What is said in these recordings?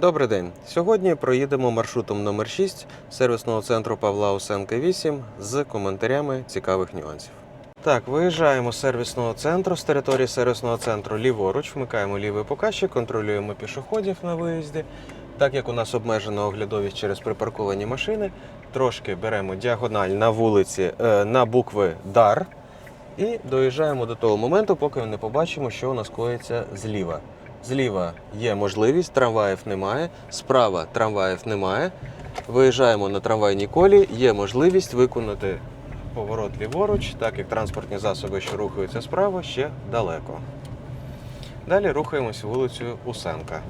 Добрий день. Сьогодні проїдемо маршрутом номер 6 сервісного центру Павла Усенка 8 з коментарями цікавих нюансів. Так, виїжджаємо з сервісного центру з території сервісного центру ліворуч, вмикаємо лівий показчик, контролюємо пішоходів на виїзді. Так як у нас обмежена оглядовість через припарковані машини, трошки беремо діагональ на вулиці е, на букви ДАР і доїжджаємо до того моменту, поки не побачимо, що у нас коїться зліва. Зліва є можливість, трамваїв немає, справа трамваїв немає. Виїжджаємо на трамвайній колі, є можливість виконати поворот ліворуч, так як транспортні засоби, що рухаються справа, ще далеко. Далі рухаємось вулицею Усенка.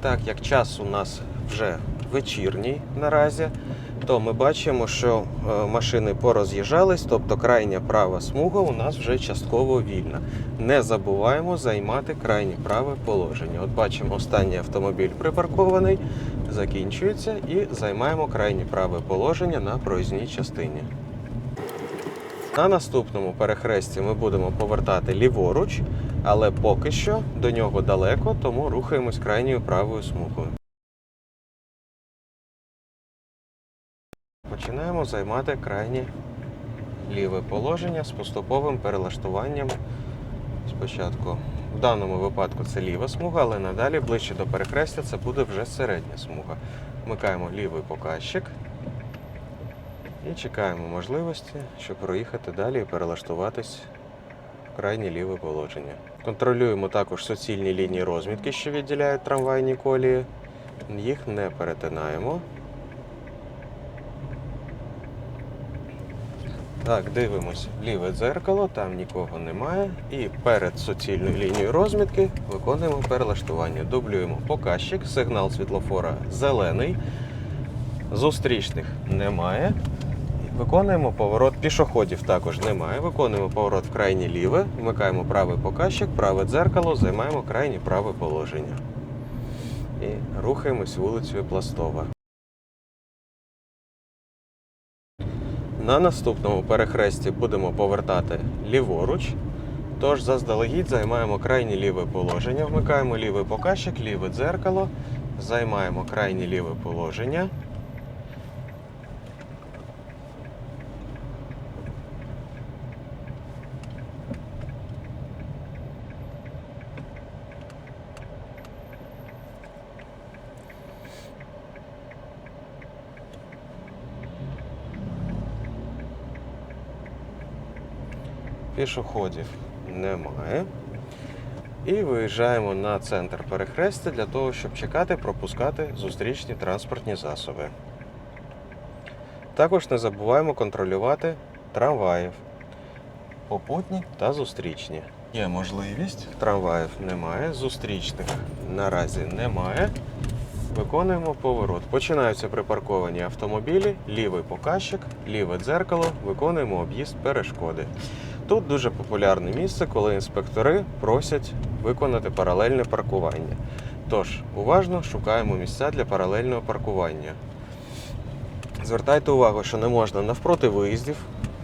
Так як час у нас вже вечірній наразі, то ми бачимо, що е, машини пороз'їжджались, тобто крайня права смуга у нас вже частково вільна. Не забуваємо займати крайнє праве положення. От бачимо, останній автомобіль припаркований, закінчується і займаємо крайнє праве положення на проїзній частині. На наступному перехресті ми будемо повертати ліворуч, але поки що до нього далеко, тому рухаємось крайньою правою смугою. Починаємо займати крайнє ліве положення з поступовим перелаштуванням. Спочатку в даному випадку це ліва смуга, але надалі ближче до перехрестя це буде вже середня смуга. Вмикаємо лівий показчик і чекаємо можливості, щоб проїхати далі і перелаштуватись в крайнє ліве положення. Контролюємо також суцільні лінії розмітки, що відділяють трамвайні колії. Їх не перетинаємо. Так, дивимось ліве дзеркало, там нікого немає. І перед суцільною лінією розмітки виконуємо перелаштування. Дублюємо показчик, сигнал світлофора зелений, зустрічних немає. Виконуємо поворот пішоходів також немає. Виконуємо поворот в крайнє ліве, вмикаємо правий показчик, праве дзеркало, займаємо крайнє праве положення. І рухаємось вулицею Пластова. На наступному перехресті будемо повертати ліворуч. Тож заздалегідь займаємо крайнє ліве положення, вмикаємо лівий показчик, ліве дзеркало, займаємо крайнє ліве положення. Пішоходів немає. І виїжджаємо на центр перехрестя для того, щоб чекати, пропускати зустрічні транспортні засоби. Також не забуваємо контролювати трамваїв, попутні та зустрічні. Є можливість, трамваїв немає, зустрічних наразі немає. Виконуємо поворот. Починаються припарковані автомобілі, лівий показчик, ліве дзеркало, виконуємо об'їзд перешкоди. Тут дуже популярне місце, коли інспектори просять виконати паралельне паркування. Тож, уважно шукаємо місця для паралельного паркування. Звертайте увагу, що не можна навпроти виїздів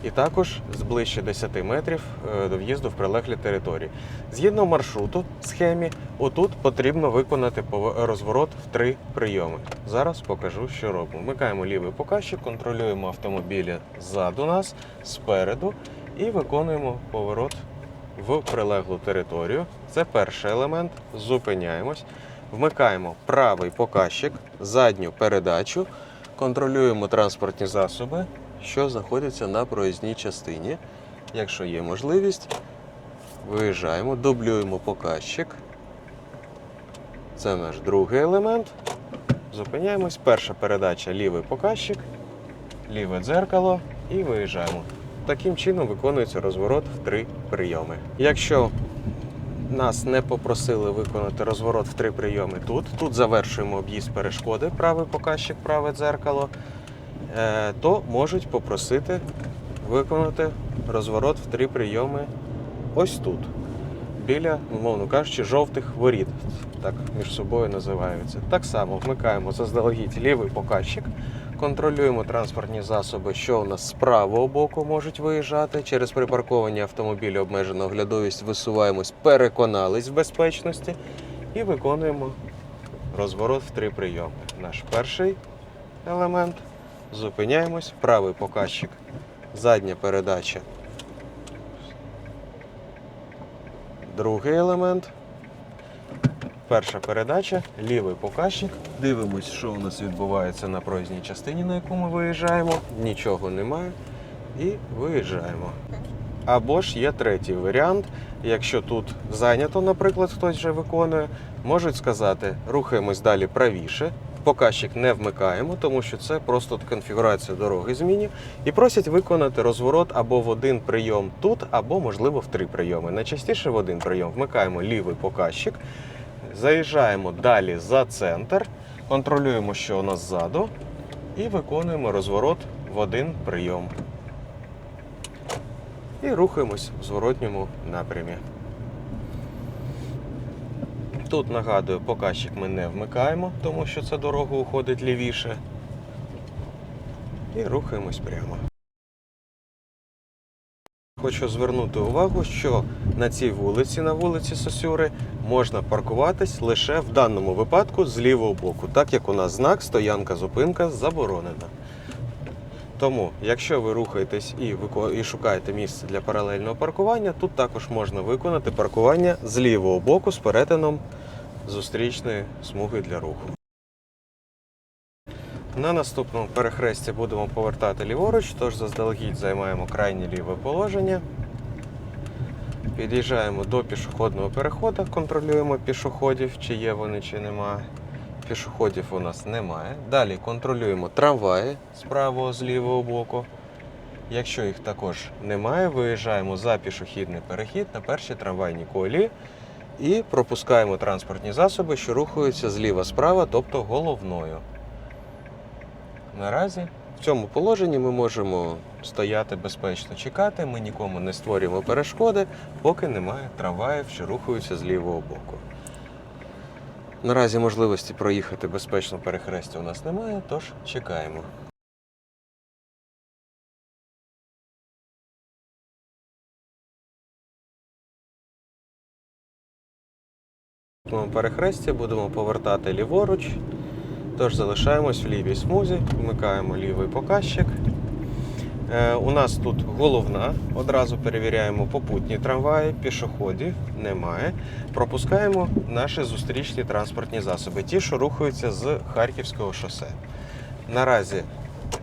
і також з ближче 10 метрів е, до в'їзду в прилеглі території. Згідно маршруту, схемі, отут потрібно виконати розворот в три прийоми. Зараз покажу, що робимо. Вмикаємо лівий показчик, контролюємо автомобілі ззаду нас, спереду і виконуємо поворот в прилеглу територію. Це перший елемент. Зупиняємось. Вмикаємо правий показчик, задню передачу, контролюємо транспортні засоби, що знаходяться на проїзній частині. Якщо є можливість, виїжджаємо, дублюємо показчик. Це наш другий елемент. Зупиняємось. Перша передача лівий показчик, ліве дзеркало і виїжджаємо. Таким чином виконується розворот в три прийоми. Якщо нас не попросили виконати розворот в три прийоми тут, тут завершуємо об'їзд перешкоди, правий показчик, праве дзеркало, е, то можуть попросити виконати розворот в три прийоми ось тут, біля, умовно кажучи, жовтих воріт. Так між собою називаються. Так само вмикаємо заздалегідь лівий показчик, контролюємо транспортні засоби, що у нас з правого боку можуть виїжджати. Через припарковані автомобілі обмежена оглядовість висуваємось, переконались в безпечності і виконуємо розворот в три прийоми. Наш перший елемент. Зупиняємось, правий показчик, задня передача. Другий елемент. Перша передача, лівий показчик. Дивимось, що у нас відбувається на проїзній частині, на яку ми виїжджаємо. Нічого немає. І виїжджаємо. Або ж є третій варіант. Якщо тут зайнято, наприклад, хтось вже виконує, можуть сказати, рухаємось далі правіше. Показчик не вмикаємо, тому що це просто конфігурація дороги змінів. І просять виконати розворот або в один прийом тут, або, можливо, в три прийоми. Найчастіше в один прийом вмикаємо лівий показчик, заїжджаємо далі за центр, контролюємо, що у нас ззаду, і виконуємо розворот в один прийом. І рухаємось в зворотньому напрямі. Тут нагадую, показчик ми не вмикаємо, тому що ця дорога уходить лівіше. І рухаємось прямо. Хочу звернути увагу, що на цій вулиці, на вулиці Сосюри, можна паркуватись лише в даному випадку з лівого боку, так як у нас знак стоянка зупинка заборонена. Тому, якщо ви рухаєтесь і, і шукаєте місце для паралельного паркування, тут також можна виконати паркування з лівого боку з перетином зустрічної смуги для руху. На наступному перехресті будемо повертати ліворуч, тож заздалегідь займаємо крайнє ліве положення. Під'їжджаємо до пішохідного переходу, контролюємо пішоходів, чи є вони, чи немає. Пішоходів у нас немає. Далі контролюємо трамваї з правого, з лівого боку. Якщо їх також немає, виїжджаємо за пішохідний перехід на перші трамвайні колії і пропускаємо транспортні засоби, що рухаються зліва справа, тобто головною. Наразі в цьому положенні ми можемо стояти безпечно чекати, ми нікому не створюємо перешкоди, поки немає трамваїв, що рухаються з лівого боку. Наразі можливості проїхати безпечно перехрестя у нас немає, тож чекаємо. Перехресті будемо повертати ліворуч, тож залишаємось в лівій смузі, вмикаємо лівий показчик. Е, У нас тут головна, одразу перевіряємо попутні трамваї, пішоходів немає. Пропускаємо наші зустрічні транспортні засоби, ті, що рухаються з Харківського шосе. Наразі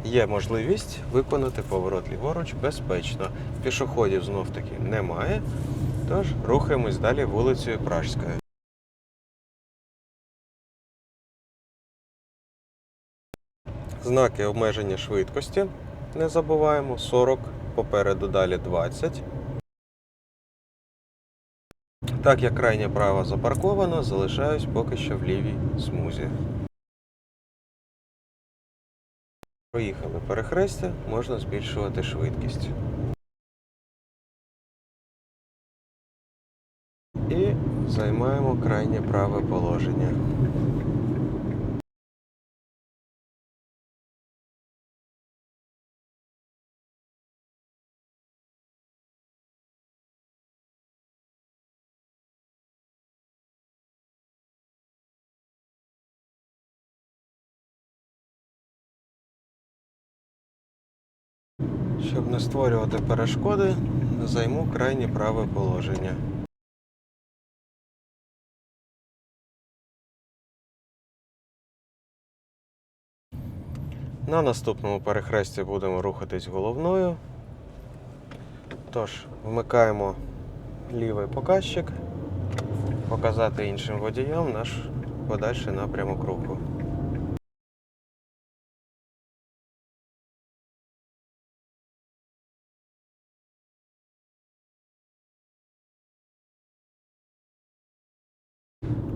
є можливість виконати поворот ліворуч безпечно. Пішоходів знов таки немає. Тож рухаємось далі вулицею Пражською. Знаки обмеження швидкості. Не забуваємо 40, попереду далі 20. Так як крайнє право запарковано, залишаюсь поки що в лівій смузі. Проїхали перехрестя, можна збільшувати швидкість. І займаємо крайнє праве положення. Не створювати перешкоди, займу крайнє праве положення. На наступному перехресті будемо рухатись головною. Тож, вмикаємо лівий показчик, показати іншим водіям наш подальший напрямок руху.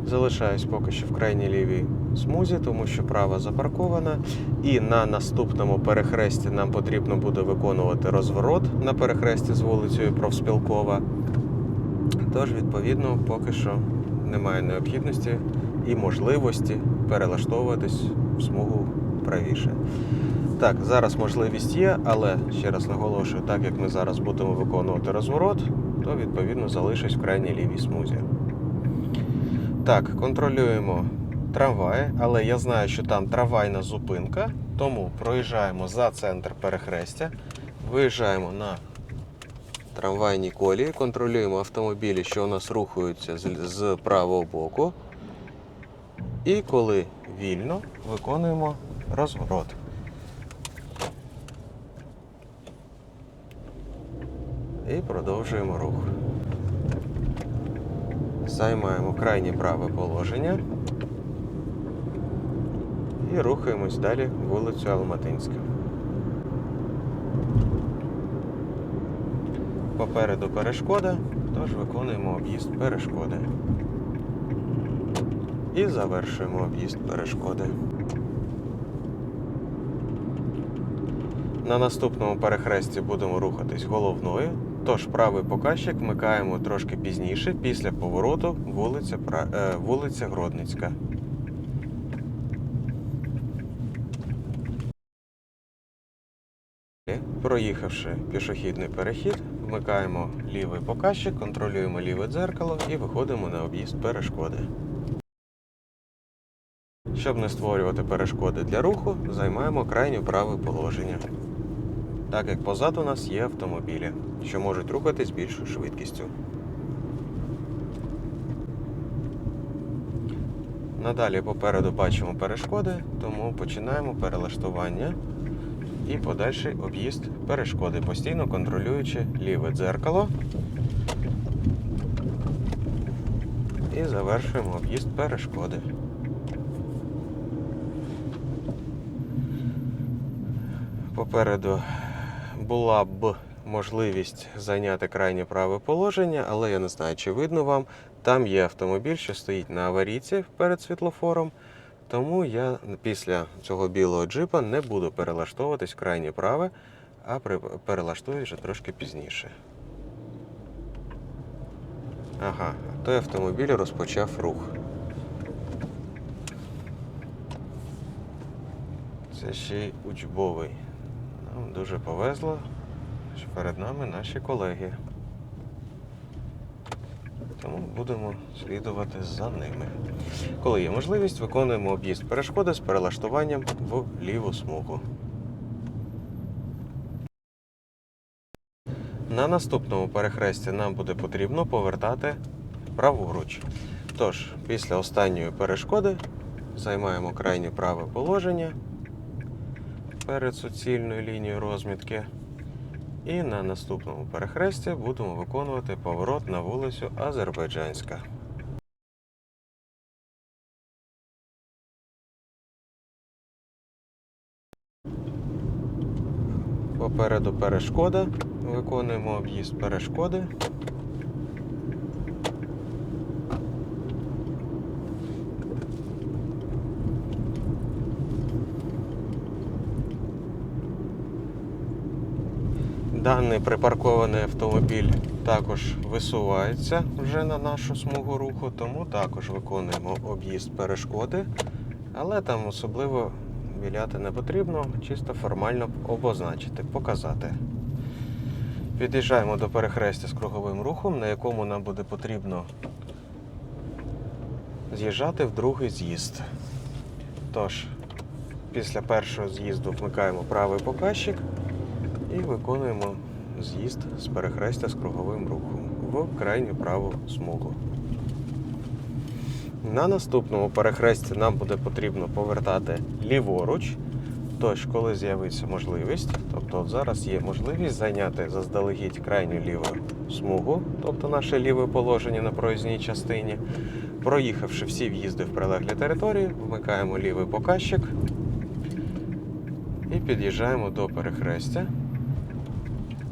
Залишаюсь поки що в крайній лівій смузі, тому що права запаркована. І на наступному перехресті нам потрібно буде виконувати розворот на перехресті з вулицею Профспілкова. Тож, відповідно, поки що немає необхідності і можливості перелаштовуватись в смугу правіше. Так, зараз можливість є, але ще раз наголошую, так як ми зараз будемо виконувати розворот, то відповідно залишусь в крайній лівій смузі. Так, контролюємо трамваї, але я знаю, що там трамвайна зупинка, тому проїжджаємо за центр перехрестя, виїжджаємо на трамвайній колії, контролюємо автомобілі, що у нас рухаються з правого боку. І коли вільно, виконуємо розворот. І продовжуємо рух. Займаємо крайнє праве положення і рухаємось далі вулицю Алматинська. Попереду перешкода, тож виконуємо об'їзд перешкоди. І завершуємо об'їзд перешкоди. На наступному перехресті будемо рухатись головною, тож правий показчик вмикаємо трошки пізніше, після повороту вулиця, е, вулиця Гродницька. Проїхавши пішохідний перехід, вмикаємо лівий показчик, контролюємо ліве дзеркало і виходимо на об'їзд перешкоди. Щоб не створювати перешкоди для руху, займаємо крайнє праве положення. Так як позаду нас є автомобілі, що можуть рухатись більшою швидкістю. Надалі попереду бачимо перешкоди, тому починаємо перелаштування і подальший об'їзд перешкоди, постійно контролюючи ліве дзеркало. І завершуємо об'їзд перешкоди. Попереду була б можливість зайняти крайнє праве положення, але я не знаю, чи видно вам. Там є автомобіль, що стоїть на аварійці перед світлофором. Тому я після цього білого джипа не буду перелаштовуватись в крайнє праве, а перелаштую вже трошки пізніше. Ага, той автомобіль розпочав рух. Це ще й учбовий. Нам дуже повезло, що перед нами наші колеги. Тому будемо слідувати за ними. Коли є можливість, виконуємо об'їзд перешкоди з перелаштуванням в ліву смугу. На наступному перехресті нам буде потрібно повертати праворуч. Тож, після останньої перешкоди займаємо крайнє праве положення перед суцільною лінією розмітки. І на наступному перехресті будемо виконувати поворот на вулицю Азербайджанська. Попереду перешкода. Виконуємо об'їзд перешкоди. Даний припаркований автомобіль також висувається вже на нашу смугу руху, тому також виконуємо об'їзд перешкоди, але там особливо віляти не потрібно, чисто формально обозначити, показати. Під'їжджаємо до перехрестя з круговим рухом, на якому нам буде потрібно з'їжджати в другий з'їзд. Тож, після першого з'їзду вмикаємо правий показчик і виконуємо з'їзд з перехрестя з круговим рухом в крайню праву смугу. На наступному перехресті нам буде потрібно повертати ліворуч. Тож, коли з'явиться можливість, тобто от зараз є можливість зайняти заздалегідь крайню ліву смугу, тобто наше ліве положення на проїзній частині. Проїхавши всі в'їзди в прилеглі території, вмикаємо лівий показчик і під'їжджаємо до перехрестя.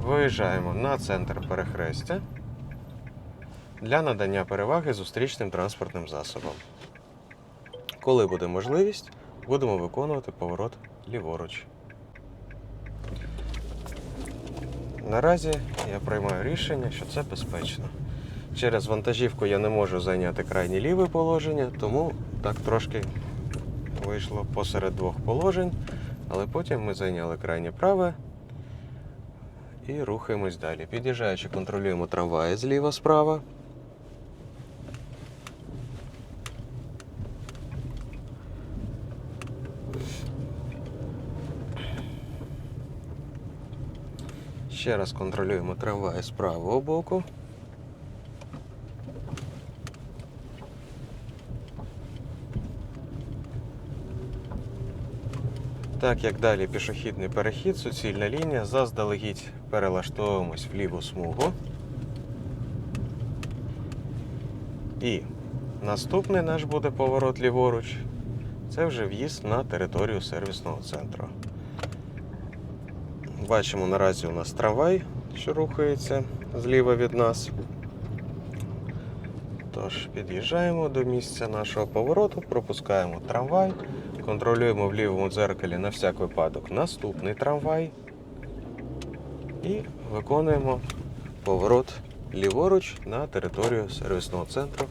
Виїжджаємо на центр перехрестя для надання переваги зустрічним транспортним засобам. Коли буде можливість, будемо виконувати поворот ліворуч. Наразі я приймаю рішення, що це безпечно. Через вантажівку я не можу зайняти крайнє ліве положення, тому так трошки вийшло посеред двох положень, але потім ми зайняли крайнє праве і рухаємось далі. Під'їжджаючи, контролюємо трамваї зліва справа. Ще раз контролюємо трамваї з правого боку. Так як далі пішохідний перехід, суцільна лінія, заздалегідь перелаштовуємось в ліву смугу. І наступний наш буде поворот ліворуч. Це вже в'їзд на територію сервісного центру. Бачимо, наразі у нас трамвай, що рухається зліва від нас. Тож під'їжджаємо до місця нашого повороту, пропускаємо трамвай, контролюємо в лівому дзеркалі на всяк випадок наступний трамвай. І виконуємо поворот ліворуч на територію сервісного центру